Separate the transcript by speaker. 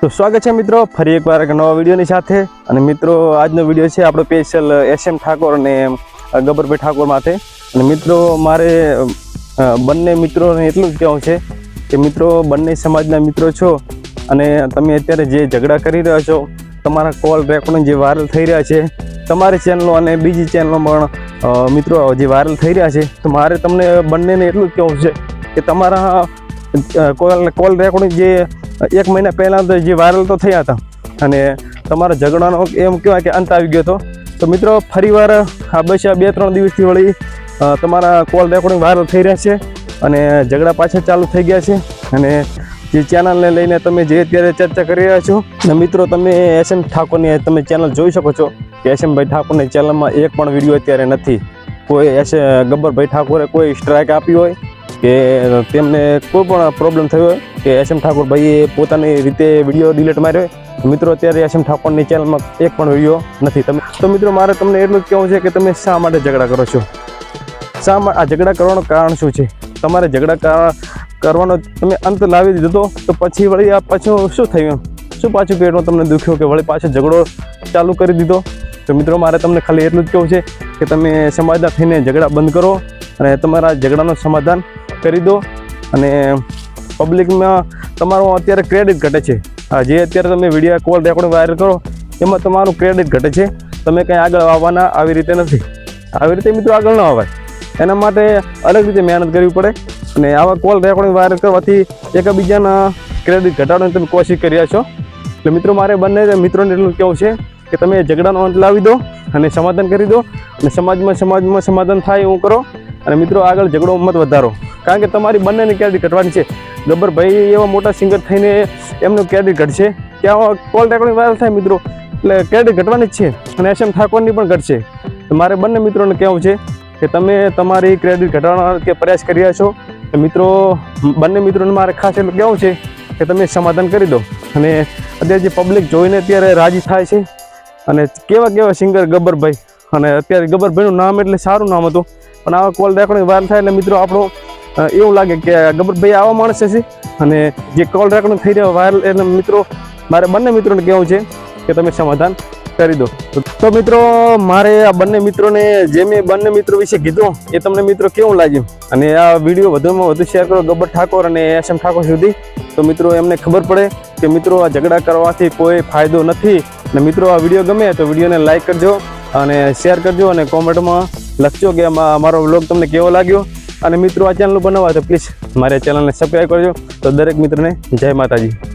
Speaker 1: તો સ્વાગત છે મિત્રો, ફરી એકવાર એક નવા વિડીયોની સાથે. અને મિત્રો, આજનો વીડિયો છે આપણો સ્પેશિયલ એસ એમ ઠાકોર અને ગબ્બરભાઈ ઠાકોર માટે અને મિત્રો, મારે બંને મિત્રોને એટલું જ કહેવું છે કે મિત્રો, બંને સમાજના મિત્રો છો અને તમે અત્યારે જે ઝઘડા કરી રહ્યા છો, તમારા કોલ રેકોર્ડિંગ જે વાયરલ થઈ રહ્યા છે, તમારી ચેનલો અને બીજી ચેનલો પણ મિત્રો, જે વાયરલ થઈ રહ્યા છે, તો મારે તમને બંનેને એટલું જ કહેવું છે કે તમારા કોલ કોલ રેકોર્ડિંગ જે એક મહિના પહેલાં તો જે વાયરલ તો થયા હતા અને તમારા ઝઘડાનો એમ કહેવાય કે અંત આવી ગયો હતો. તો મિત્રો, ફરીવાર આ બસ બે ત્રણ દિવસથી વળી તમારા કોલ રેકોર્ડિંગ વાયરલ થઈ રહ્યા છે અને ઝઘડા પાછા ચાલુ થઈ ગયા છે. અને જે ચેનલને લઈને તમે જે અત્યારે ચર્ચા કરી રહ્યા છો અને મિત્રો, તમે એસ એમ ઠાકોરની તમે ચેનલ જોઈ શકો છો કે એસ એમભાઈ ઠાકોરની ચેનલમાં એક પણ વીડિયો અત્યારે નથી. કોઈ એસ, ગબ્બરભાઈ ઠાકોરે કોઈ સ્ટ્રાઇક આપી હોય કે તેમને કોઈ પણ પ્રોબ્લેમ થયો કે એસ એમ ઠાકોરભાઈએ પોતાની રીતે વીડિયો ડિલીટ માર્યો મિત્રો અત્યારે એસ એમ ઠાકોરની ચેનલમાં એક પણ વીડિયો નથી. તમે, તો મિત્રો મારે તમને એટલું જ કહેવું છે કે તમે શા માટે ઝઘડા કરો છો? શા આ ઝઘડા કરવાનું કારણ શું છે? તમારે ઝઘડા કરવાનો તમે અંત લાવી દીધો તો તો પછી વળી આ પાછું શું થયું શું પાછું પેટમાં તમને દુખ્યો કે વળી પાછો ઝઘડો ચાલુ કરી દીધો? તો મિત્રો મારે તમને ખાલી એટલું જ કહેવું છે કે તમે સમાજના થઈને ઝઘડા બંધ કરો અને તમારા ઝઘડાનું સમાધાન કરી દો અને પબ્લિકમાં તમારું અત્યારે ક્રેડિટ ઘટે છે. જે અત્યારે તમે વીડિયો કોલ રેકોર્ડિંગ વાયરલ કરો, એમાં તમારું ક્રેડિટ ઘટે છે. તમે કંઈ આગળ આવવાના આવી રીતે નથી. આવી રીતે મિત્રો આગળ ન આવાય એના માટે અલગ રીતે મહેનત કરવી પડે અને આવા કોલ રેકોર્ડિંગ વાયરલ કરવાથી એકબીજાના ક્રેડિટ ઘટાડવાની તમે કોશિશ કરી રહ્યા છો. એટલે મિત્રો મારે બંને મિત્રોને એટલું કહેવું છે કે તમે ઝઘડાનો અંત લાવી દો અને સમાધાન કરી દો અને સમાજમાં સમાજમાં સમાધાન થાય એવું કરો. અને મિત્રો આગળ ઝઘડો મત વધારો. કારણ કે તમારી બંનેની કેડી ઘટવાની છે. ગબ્બરભાઈ એવા મોટા સિંગર થઈને એમનું કેડી ઘટશે. ત્યાં કોલ રેકોર્ડિંગ વાયરલ થાય મિત્રો. એટલે કેડી ઘટવાની જ છે અને એસ એમ ઠાકોરની પણ ઘટશે. મારે બંને મિત્રોને કહેવું છે કે તમે તમારી ક્રેડિટ ઘટાડવાનો કે પ્રયાસ કરી છો. મિત્રો, બંને મિત્રોને મારે ખાસ એટલું કહેવું છે કે તમે સમાધાન કરી દો. અને અત્યારે જે પબ્લિક જોઈને અત્યારે રાજી થાય છે. અને કેવા કેવા સિંગર ગબ્બરભાઈ અને અત્યારે ગબ્બરભાઈનું નામ એટલે સારું નામ હતું. પણ આવા કોલ રેકોર્ડિંગ વાયરલ થાય એટલે મિત્રો આપણો એવું લાગે કે ગબ્બરભાઈ આવા માણસ છે. અને જે કોલ રેકોર્ડિંગ થઈ રહ્યો વાયરલ એટલે મિત્રો, મારે બંને મિત્રોને કહેવું છે કે તમે સમાધાન કરી દો. તો મિત્રો, મારે આ બંને મિત્રોને, જે મેં બંને મિત્રો વિશે કીધું, એ તમને મિત્રો કેવું લાગ્યું? અને આ વીડિયો વધુમાં વધુ શેર કરો ગબ્બર ઠાકોર અને એસ એમ ઠાકોર સુધી. તો મિત્રો, એમને ખબર પડે કે મિત્રો, આ ઝઘડા કરવાથી કોઈ ફાયદો નથી. અને મિત્રો, આ વીડિયો ગમે તો વિડીયોને લાઈક કરજો. અને શેર કરજો અને કોમેન્ટમાં લખજો કે મારો વ્લોગ તમને કેવો લાગ્યો. અને મિત્રો, આ ચેનલ બનાવવા તો પ્લીઝ મારી ચેનલને સબસ્ક્રાઈબ કરજો. તો દરેક મિત્રને જય માતાજી.